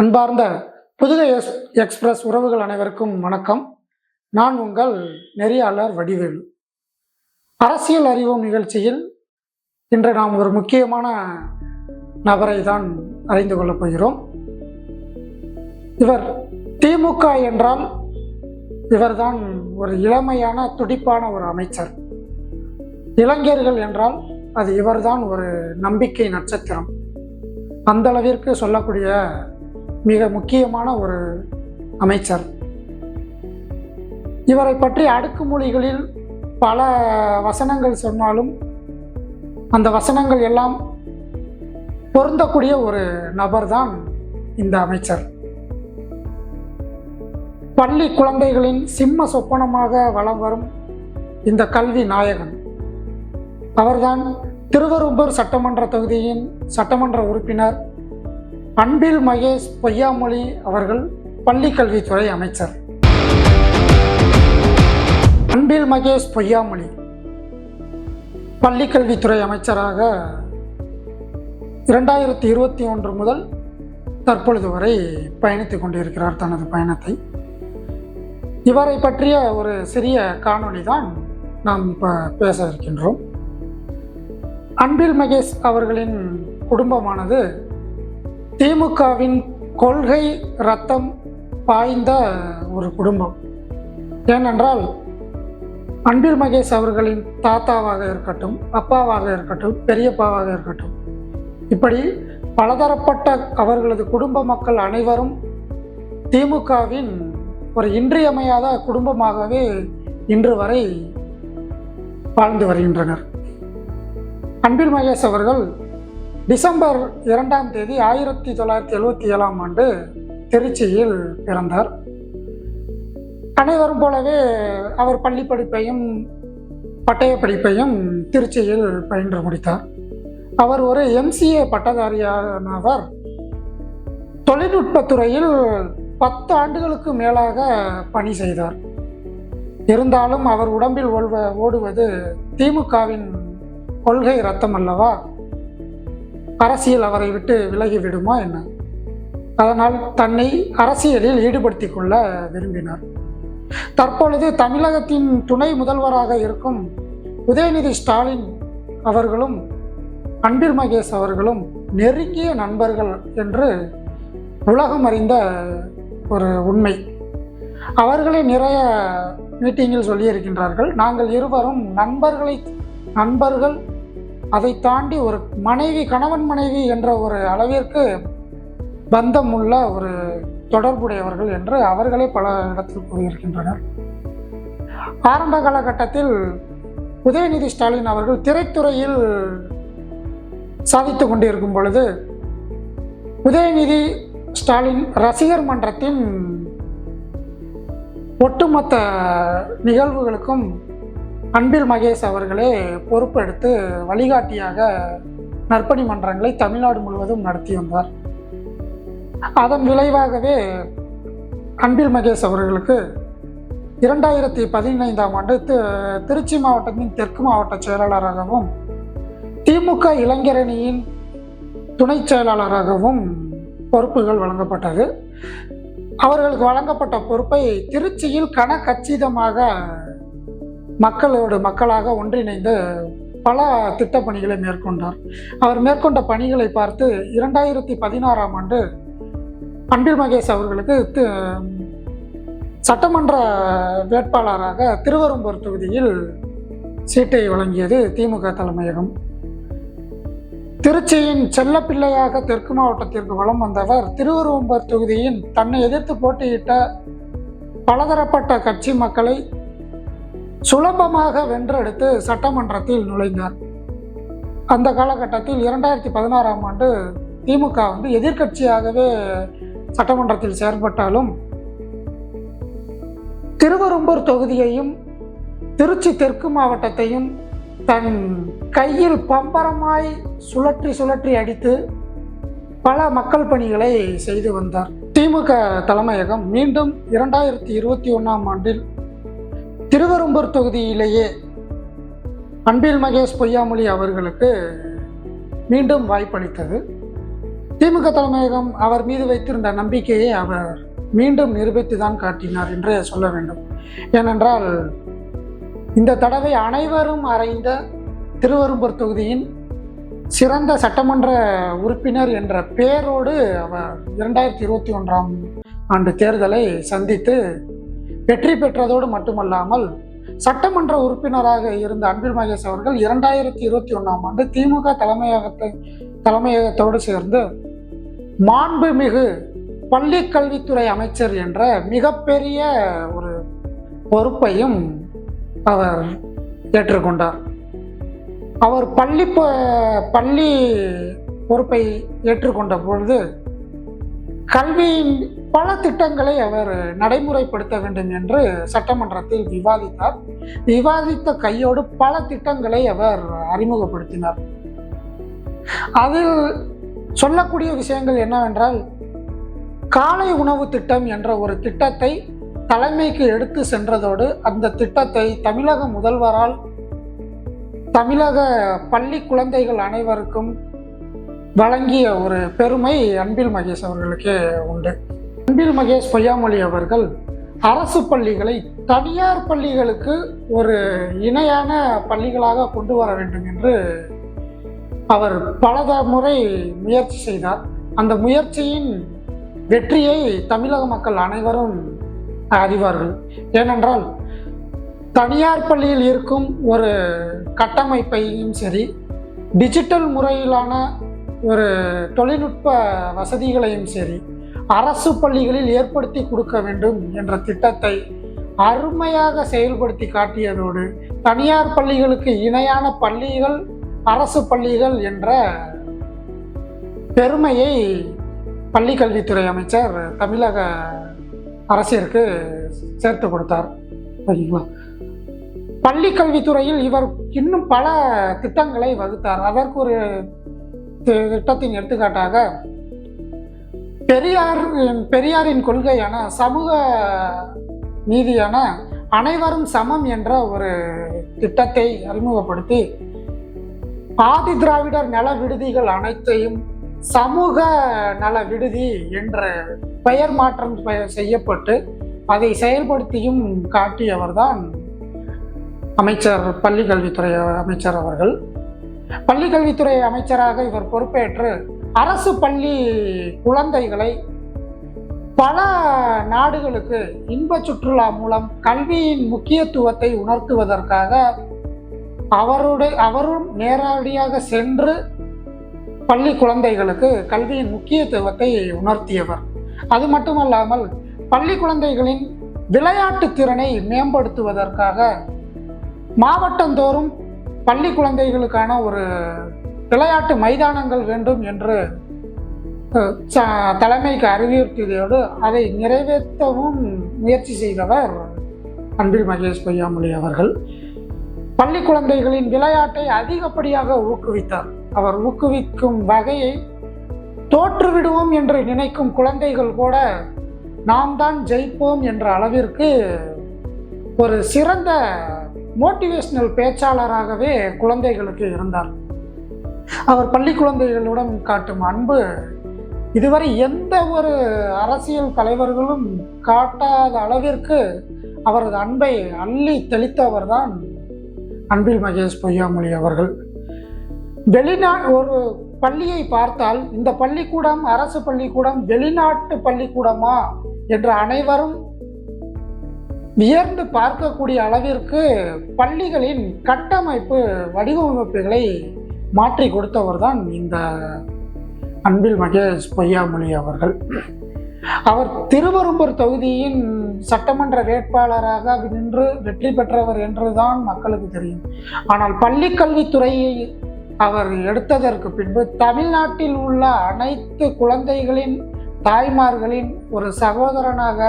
அன்பார்ந்த Pudugai S express உறவுகள் அனைவருக்கும் வணக்கம். நான் உங்கள் நெறியாளர் வடிவேலு. அரசியல் அறிவோம் நிகழ்ச்சியில் இன்று நாம் ஒரு முக்கியமான நபரை தான் அறிந்து கொள்ளப் போகிறோம். இவர் திமுக என்றால் இவர்தான் ஒரு இளமையான துடிப்பான ஒரு அமைச்சர். இளைஞர்கள் என்றால் அது இவர்தான் ஒரு நம்பிக்கை நட்சத்திரம். அந்த அளவிற்கு சொல்லக்கூடிய மிக முக்கியமான ஒரு அமைச்சர். இவரை பற்றி அடுக்குமொழிகளில் பல வசனங்கள் சொன்னாலும் அந்த வசனங்கள் எல்லாம் பொருந்தக்கூடிய ஒரு நபர்தான் இந்த அமைச்சர். பள்ளி குழந்தைகளின் சிம்ம சொப்பனமாக வலம் வரும் இந்த கல்வி நாயகன். அவர்தான் திருவரும்பூர் சட்டமன்ற தொகுதியின் சட்டமன்ற உறுப்பினர் அன்பில் மகேஷ் பொய்யாமொழி அவர்கள் பள்ளி கல்வித்துறை அமைச்சர். அன்பில் மகேஷ் பொய்யாமொழி பள்ளிக்கல்வித்துறை அமைச்சராக இரண்டாயிரத்தி இருபத்தி ஒன்று முதல் தற்பொழுது வரை பயணித்துக் கொண்டிருக்கிறார் தனது பயணத்தை. இவரை பற்றிய ஒரு சிறிய காணொளி தான் நாம் இப்போ பேச இருக்கின்றோம். அன்பில் மகேஷ் அவர்களின் குடும்பமானது திமுகவின் கொள்கை ரத்தம் பாய்ந்த ஒரு குடும்பம். ஏனென்றால் அன்பில் மகேஷ் அவர்களின் தாத்தாவாக இருக்கட்டும் அப்பாவாக இருக்கட்டும் பெரியப்பாவாக இருக்கட்டும் இப்படி பலதரப்பட்ட அவர்களது குடும்ப மக்கள் அனைவரும் திமுகவின் ஒரு இன்றியமையாத குடும்பமாகவே இன்று வரை வாழ்ந்து வருகின்றனர். அன்பில் மகேஷ் அவர்கள் டிசம்பர் இரண்டாம் தேதி ஆயிரத்தி தொள்ளாயிரத்தி எழுவத்தி ஏழாம் ஆண்டு திருச்சியில் பிறந்தார். அனைவரும் போலவே அவர் பள்ளி படிப்பையும் பட்டய படிப்பையும் திருச்சியில் பயின்று முடித்தார். அவர் ஒரு எம்சிஏ பட்டதாரியானவர். தொழில்நுட்பத்துறையில் பத்து ஆண்டுகளுக்கு மேலாக பணி செய்தார். இருந்தாலும் அவர் உடம்பில் ஓடுவ ஓடுவது திமுகவின் கொள்கை ரத்தம் அல்லவா? அரசியல் அவரை விட்டு விலகி விடுமா என்ன? அதனால் தன்னை அரசியலில் ஈடுபடுத்திக் கொள்ள விரும்பினார். தற்பொழுது தமிழகத்தின் துணை முதல்வராக இருக்கும் உதயநிதி ஸ்டாலின் அவர்களும் அன்பில் மகேஷ் அவர்களும் நெருங்கிய நண்பர்கள் என்று உலகம் அறிந்த ஒரு உண்மை. அவர்களே நிறைய மீட்டிங்கில் சொல்லியிருக்கின்றார்கள். நாங்கள் இருவரும் நண்பர்களை நண்பர்கள் அதை தாண்டி ஒரு மனைவி கணவன் மனைவி என்ற ஒரு அளவிற்கு பந்தம் உள்ள ஒரு தொடர்புடையவர்கள் என்று அவர்களே பல இடத்தில் கூறியிருக்கின்றனர். ஆரம்ப காலகட்டத்தில் உதயநிதி ஸ்டாலின் அவர்கள் திரைத்துறையில் சாதித்து கொண்டிருக்கும் பொழுது உதயநிதி ஸ்டாலின் ரசிகர் மன்றத்தின் ஒட்டுமொத்த நிகழ்வுகளுக்கும் அன்பில் மகேஷ் அவர்களே பொறுப்பெடுத்து வழிகாட்டியாக நற்பணி மன்றங்களை தமிழ்நாடு முழுவதும் நடத்தி வந்தார். அதன் விளைவாகவே அன்பில் மகேஷ் அவர்களுக்கு இரண்டாயிரத்தி பதினைந்தாம் ஆண்டு திருச்சி மாவட்டத்தின் தெற்கு மாவட்ட செயலாளராகவும் திமுக இளைஞரணியின் துணை செயலாளராகவும் பொறுப்புகள் வழங்கப்பட்டது. அவர்களுக்கு வழங்கப்பட்ட பொறுப்பை திருச்சியில் கனகச்சிதமாக மக்களோடு மக்களாக ஒன்றிணைந்து பல திட்டப்பணிகளை மேற்கொண்டார். அவர் மேற்கொண்ட பணிகளை பார்த்து இரண்டாயிரத்தி பதினாறாம் ஆண்டு அன்பில் மகேஷ் அவர்களுக்கு தி- சட்டமன்ற வேட்பாளராக திருவரும்பூர் தொகுதியில் சீட்டை வழங்கியது திமுக தலைமையகம். திருச்சியின் செல்லப்பிள்ளையாக தெற்கு மாவட்டத்திற்கு வலம் வந்தவர் திருவரும்பூர் தொகுதியின் தன்னை எதிர்த்து போட்டியிட்ட பலதரப்பட்ட கட்சி மக்களை சுலபமாக வென்றெடுத்து சட்டமன்றத்தில் நுழைந்தார். அந்த காலகட்டத்தில் இரண்டாயிரத்தி பதினாறாம் ஆண்டு திமுக வந்து எதிர்க்கட்சியாகவே சட்டமன்றத்தில் செயற்பட்டாலும் திருவரும்பூர் தொகுதியையும் திருச்சி தெற்கு மாவட்டத்தையும் தன் கையில் பம்பரமாய் சுழற்றி சுழற்றி அடித்து பல மக்கள் பணிகளை செய்து வந்தார். திமுக தலைமையகம் மீண்டும் இரண்டாயிரத்தி இருபத்தி ஒன்றாம் ஆண்டில் திருவரும்பூர் தொகுதியிலேயே அன்பில் மகேஷ் பொய்யாமொழி அவர்களுக்கு மீண்டும் வாய்ப்பளித்தது. திமுக தலைமையகம் அவர் மீது வைத்திருந்த நம்பிக்கையை அவர் மீண்டும் நிரூபித்து தான் காட்டினார் என்றே சொல்ல வேண்டும். ஏனென்றால் இந்த தடவை அனைவரும் அறைந்த திருவரும்பூர் தொகுதியின் சிறந்த சட்டமன்ற உறுப்பினர் என்ற பெயரோடு அவர் இரண்டாயிரத்தி இருபத்தி ஒன்றாம் ஆண்டு தேர்தலை சந்தித்து வெற்றி பெற்றதோடு மட்டுமல்லாமல் சட்டமன்ற உறுப்பினராக இருந்த அன்பில் மகேஷ் அவர்கள் இரண்டாயிரத்தி இருபத்தி ஒன்றாம் ஆண்டு திமுக தலைமையகத்தை தலைமையகத்தோடு சேர்ந்து மாண்புமிகு பள்ளி கல்வித்துறை அமைச்சர் என்ற மிகப்பெரிய ஒரு பொறுப்பையும் அவர் ஏற்றுக்கொண்டார். அவர் பள்ளி ப- பள்ளி பொறுப்பை ஏற்றுக்கொண்ட பொழுது கல்வியின் பல திட்டங்களை அவர் நடைமுறைப்படுத்த வேண்டும் என்று சட்டமன்றத்தில் விவாதித்தார். விவாதித்த கையோடு பல திட்டங்களை அவர் அறிமுகப்படுத்தினார். அதில் சொல்லக்கூடிய விஷயங்கள் என்னவென்றால் காலை உணவு திட்டம் என்ற ஒரு திட்டத்தை தலைமைக்கு எடுத்து சென்றதோடு அந்த திட்டத்தை தமிழக முதல்வரால் தமிழக பள்ளி குழந்தைகள் அனைவருக்கும் வழங்கிய ஒரு பெருமை அன்பில் மகேஷ் அவர்களுக்கே உண்டு. அன்பில் மகேஷ் பொய்யாமொழி அவர்கள் அரசு பள்ளிகளை தனியார் பள்ளிகளுக்கு ஒரு இணையான பள்ளிகளாக கொண்டு வர வேண்டும் என்று அவர் பல முறை முயற்சி செய்தார். அந்த முயற்சியின் வெற்றியை தமிழக மக்கள் அனைவரும் அறிவார்கள். ஏனென்றால் தனியார் பள்ளியில் இருக்கும் ஒரு கட்டமைப்பையும் சரி டிஜிட்டல் முறையிலான ஒரு தொழில்நுட்ப வசதிகளையும் சரி அரசு பள்ளிகளில் ஏற்படுத்தி கொடுக்க வேண்டும் என்ற திட்டத்தை அருமையாக செயல்படுத்தி காட்டியதோடு தனியார் பள்ளிகளுக்கு இணையான பள்ளிகள் அரசு பள்ளிகள் என்ற பெருமையை பள்ளிக்கல்வித்துறை அமைச்சர் தமிழக அரசிற்கு சேர்த்து கொடுத்தார். ஓகேங்களா பள்ளி கல்வித்துறையில் இவர் இன்னும் பல திட்டங்களை வகுத்தார். அதற்கு ஒரு திட்டத்தின் எடுத்துக்காட்டாக பெரியார் பெரியாரின் கொள்கையான சமூக நீதியான அனைவரும் சமம் என்ற ஒரு திட்டத்தை அறிமுகப்படுத்தி ஆதி திராவிடர் நல விடுதிகள் அனைத்தையும் சமூக நல விடுதி என்ற பெயர் மாற்றம் செய்யப்பட்டு அதை செயல்படுத்தியும் காட்டியவர்தான் அமைச்சர் பள்ளிக்கல்வித்துறை அமைச்சர் அவர்கள். பள்ளி கல்வித்துறை அமைச்சராக இவர் பொறுப்பேற்று அரசு பள்ளி குழந்தைகளை பல நாடுகளுக்கு இன்ப சுற்றுலா மூலம் கல்வியின் முக்கியத்துவத்தை உணர்த்துவதற்காக அவருடைய அவரும் நேரடியாக சென்று பள்ளி குழந்தைகளுக்கு கல்வியின் முக்கியத்துவத்தை உணர்த்தியவர். அது மட்டுமல்லாமல் பள்ளி குழந்தைகளின் விளையாட்டு திறனை மேம்படுத்துவதற்காக மாவட்டந்தோறும் பள்ளி குழந்தைகளுக்கான ஒரு விளையாட்டு மைதானங்கள் வேண்டும் என்று ச- தலைமைக்கு அறிவுறுத்தியதோடு அதை நிறைவேற்றவும் முயற்சி செய்தவர் அன்பில் மகேஷ் பொய்யாமொழி அவர்கள். பள்ளி குழந்தைகளின் விளையாட்டை அதிகப்படியாக ஊக்குவித்தார். அவர் ஊக்குவிக்கும் வகையை தோற்றுவிடுவோம் என்று நினைக்கும் குழந்தைகள் கூட நாம் தான் ஜெயிப்போம் என்ற அளவிற்கு ஒரு சிறந்த மோட்டிவேஷனல் பேச்சாளராகவே குழந்தைகளுக்கு இருந்தார். அவர் பள்ளி குழந்தைகளுடன் காட்டும் அன்பு இதுவரை எந்த ஒரு அரசியல் தலைவர்களும் காட்டாத அளவிற்கு அவரது அன்பை அள்ளி தெளித்தவர்தான் அன்பில் மகேஷ் பொய்யாமொழி அவர்கள். வெளிநா ஒரு பள்ளியை பார்த்தால் இந்த பள்ளிக்கூடம் அரசு பள்ளிக்கூடம் வெளிநாட்டு பள்ளிக்கூடமா? என்று அனைவரும் வியர்ந்து பார்க்கக்கூடிய அளவிற்கு பள்ளிகளின் கட்டமைப்பு வடிவமைப்புகளை மாற்றி கொடுத்தவர் தான் இந்த அன்பில் மகேஷ் பொய்யாமொழி அவர்கள். அவர் திருவரும்பூர் தொகுதியின் சட்டமன்ற வேட்பாளராக நின்று வெற்றி பெற்றவர் என்றுதான் மக்களுக்கு தெரியும். ஆனால் பள்ளி கல்வித்துறையை அவர் எடுத்ததற்கு பின்பு தமிழ்நாட்டில் உள்ள அனைத்து குழந்தைகளின் தாய்மார்களின் ஒரு சகோதரனாக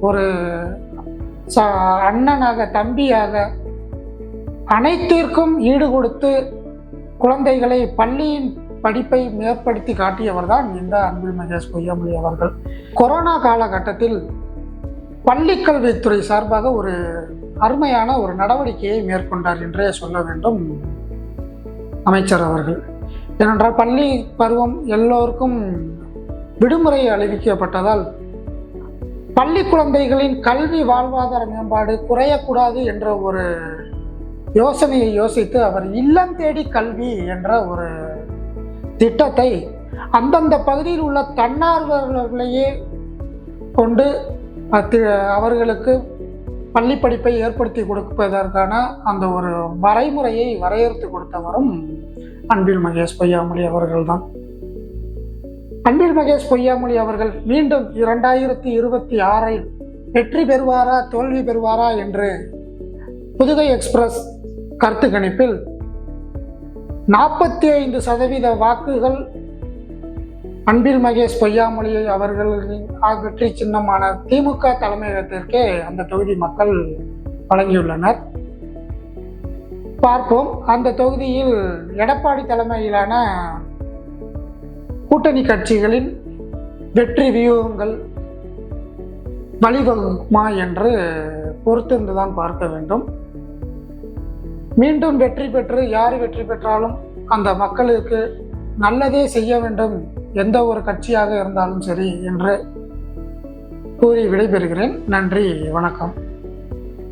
ஒரு அண்ணனாக தம்பியாக அனைத்திற்கும் ஈடு கொடுத்து குழந்தைகளை பள்ளியின் படிப்பை மேற்படுத்தி காட்டியவர் தான் இந்த அன்பில் மகேஷ் பொய்யாமொழி அவர்கள். கொரோனா காலகட்டத்தில் பள்ளிக்கல்வித்துறை சார்பாக ஒரு அருமையான ஒரு நடவடிக்கையை மேற்கொண்டார் என்றே சொல்ல வேண்டும் அமைச்சர் அவர்கள். ஏனென்றால் பள்ளி பருவம் எல்லோருக்கும் விடுமுறை அறிவிக்கப்பட்டதால் பள்ளி குழந்தைகளின் கல்வி வாழ்வாதார மேம்பாடு குறையக்கூடாது என்ற ஒரு யோசனையை யோசித்து அவர் இல்லம் தேடி கல்வி என்ற ஒரு திட்டத்தை அந்தந்த பகுதியில் உள்ள தன்னார்வலர்களையே கொண்டு அவர்களுக்கு பள்ளி படிப்பை ஏற்படுத்தி கொடுப்பதற்கான அந்த ஒரு வரைமுறையை வரையறுத்து கொடுத்தவரும் அன்பில் மகேஷ் பொய்யாமொழி அவர்கள்தான். அன்பில் மகேஷ் பொய்யாமொழி அவர்கள் மீண்டும் இரண்டாயிரத்தி இருபத்தி ஆறில் வெற்றி பெறுவாரா தோல்வி பெறுவாரா என்று புதுகை எக்ஸ்பிரஸ் கருத்து கணிப்பில் நாற்பத்தி ஐந்து சதவீத வாக்குகள் அன்பில் மகேஷ் பொய்யாமொழி அவர்களின் வெற்றி சின்னமான திமுக தலைமையகத்திற்கே அந்த தொகுதி மக்கள் வழங்கியுள்ளனர். பார்ப்போம். அந்த தொகுதியில் எடப்பாடி தலைமையிலான கூட்டணி கட்சிகளின் வெற்றி வியூகங்கள் வழிவகுக்குமா என்று பொறுத்திருந்துதான் பார்க்க வேண்டும். மீண்டும் வெற்றி பெற்று யார் வெற்றி பெற்றாலும் அந்த மக்களுக்கு நல்லதே செய்ய வேண்டும். எந்த ஒரு கட்சியாக இருந்தாலும் சரி என்று கூறி விடைபெறுகிறேன். நன்றி வணக்கம்.